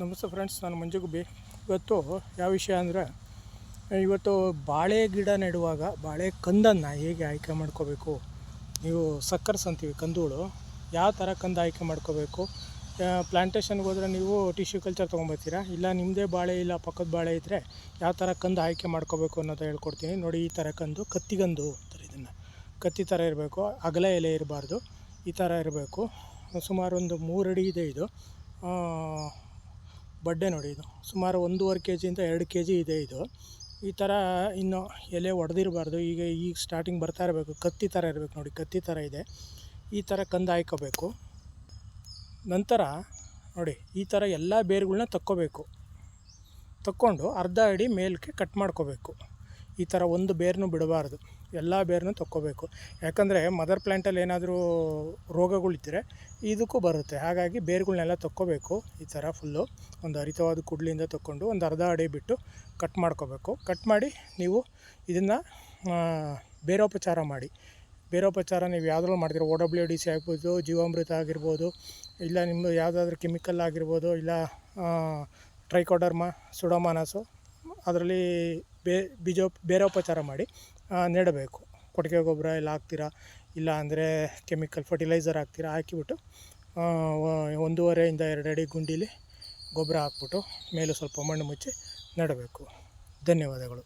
ನಮಸ್ತೆ ಫ್ರೆಂಡ್ಸ್ ನಾನು ಮಂಜುಗುಬ್ಬಿ. ಇವತ್ತು ಯಾವ ವಿಷಯ ಅಂದರೆ, ಇವತ್ತು ಬಾಳೆ ಗಿಡ ನೆಡುವಾಗ, ಬಾಳೆ ಕಂದನ್ನು ಹೇಗೆ ಆಯ್ಕೆ ಮಾಡ್ಕೋಬೇಕು? ನೀವು ಸಕ್ಕರ್ಸ್ ಅಂತೀವಿ ಕಂದುಗಳು ಯಾವ ಥರ ಕಂದು ಆಯ್ಕೆ ಮಾಡ್ಕೋಬೇಕು? ಪ್ಲಾಂಟೇಷನ್ಗೆ ಹೋದರೆ ನೀವು ಟಿಶ್ಯೂ ಕಲ್ಚರ್ ತೊಗೊಂಬರ್ತೀರಾ ಇಲ್ಲ ನಿಮ್ಮದೇ ಬಾಳೆ ಇಲ್ಲ, ಪಕ್ಕದ ಬಾಳೆ ಇದ್ದರೆ ಯಾವ ಥರ ಕಂದು ಆಯ್ಕೆ ಮಾಡ್ಕೋಬೇಕು ಅನ್ನೋದು ಹೇಳ್ಕೊಡ್ತೀನಿ. ನೋಡಿ, ಈ ಥರ ಕಂದು ಕತ್ತಿಗಂದು ಅಂತಾರೆ ಇದನ್ನು. ಕತ್ತಿ ಥರ ಇರಬೇಕು, ಅಗಲ ಎಲೆ ಇರಬಾರ್ದು, ಈ ಥರ ಇರಬೇಕು. ಸುಮಾರು ಒಂದು ಮೂರು ಅಡಿ ಇದೆ ಇದು. ಬಡ್ಡೆ ನೋಡಿ ಇದು. ಸುಮಾರು ಒಂದೂವರೆ ಕೆ ಜಿಯಿಂದ ಎರಡು ಕೆ ಜಿ ಇದೆ ಇದು. ಈ ಥರ ಇನ್ನು ಎಲೆ ಒಡೆದಿರಬಾರ್ದು. ಈಗ ಈಗ ಸ್ಟಾರ್ಟಿಂಗ್ ಬರ್ತಾ ಇರಬೇಕು. ಕತ್ತಿ ಥರ ಇರಬೇಕು ನೋಡಿ. ಕತ್ತಿ ಥರ ಇದೆ. ಈ ಥರ ಕಂದು ಹಾಯ್ಕೋಬೇಕು. ನಂತರ ನೋಡಿ, ಈ ಥರ ಎಲ್ಲ ಬೇರುಗಳನ್ನ ತಕ್ಕೋಬೇಕು. ತಕ್ಕೊಂಡು ಅರ್ಧ ಅಡಿ ಮೇಲಕ್ಕೆ ಕಟ್ ಮಾಡ್ಕೋಬೇಕು. ಈ ಥರ ಒಂದು ಬೇರನ್ನು ಬಿಡಬಾರ್ದು. ಎಲ್ಲ ಬೇರನ್ನು ತಕ್ಕೋಬೇಕು. ಯಾಕಂದರೆ ಮದರ್ ಪ್ಲ್ಯಾಂಟಲ್ಲಿ ಏನಾದರೂ ರೋಗಗಳಿದ್ದರೆ ಇದಕ್ಕೂ ಬರುತ್ತೆ. ಹಾಗಾಗಿ ಬೇರುಗಳನ್ನೆಲ್ಲ ತಕ್ಕೋಬೇಕು. ಈ ಥರ ಫುಲ್ಲು ಒಂದು ಹರಿತವಾದ ಕುಡ್ಲಿಂದ ತಕ್ಕೊಂಡು ಒಂದು ಅರ್ಧ ಅಡಿ ಬಿಟ್ಟು ಕಟ್ ಮಾಡ್ಕೋಬೇಕು. ಕಟ್ ಮಾಡಿ ನೀವು ಇದನ್ನು ಬೇರೋಪಚಾರ ಮಾಡಿ. ಬೇರೋಪಚಾರ ನೀವು ಯಾವುದ್ರಲ್ಲಿ ಮಾಡ್ತೀರ? ಓ ಡಬ್ಲ್ಯೂ ಡಿ ಸಿ ಆಗ್ಬೋದು, ಜೀವಾಮೃತ ಆಗಿರ್ಬೋದು, ಇಲ್ಲ ನಿಮ್ಮದು ಯಾವುದಾದ್ರೂ ಕೆಮಿಕಲ್ ಆಗಿರ್ಬೋದು, ಇಲ್ಲ ಟ್ರೈಕೋಡರ್ಮಾ, ಸುಡೋಮಾನಸು, ಅದರಲ್ಲಿ ಬೇ ಬೀಜೋ ಬೇರೋಪಚಾರ ಮಾಡಿ ನೆಡಬೇಕು. ಕೊಟ್ಟಿಗೆ ಗೊಬ್ಬರ ಎಲ್ಲ ಹಾಕ್ತೀರಾ? ಇಲ್ಲ ಅಂದರೆ ಕೆಮಿಕಲ್ ಫರ್ಟಿಲೈಸರ್ ಹಾಕ್ತೀರಾ? ಹಾಕಿಬಿಟ್ಟು ಒಂದೂವರೆಯಿಂದ ಎರಡು ಅಡಿ ಗುಂಡೀಲಿ ಗೊಬ್ಬರ ಹಾಕ್ಬಿಟ್ಟು, ಮೇಲೆ ಸ್ವಲ್ಪ ಮಣ್ಣು ಮುಚ್ಚಿ ನೆಡಬೇಕು. ಧನ್ಯವಾದಗಳು.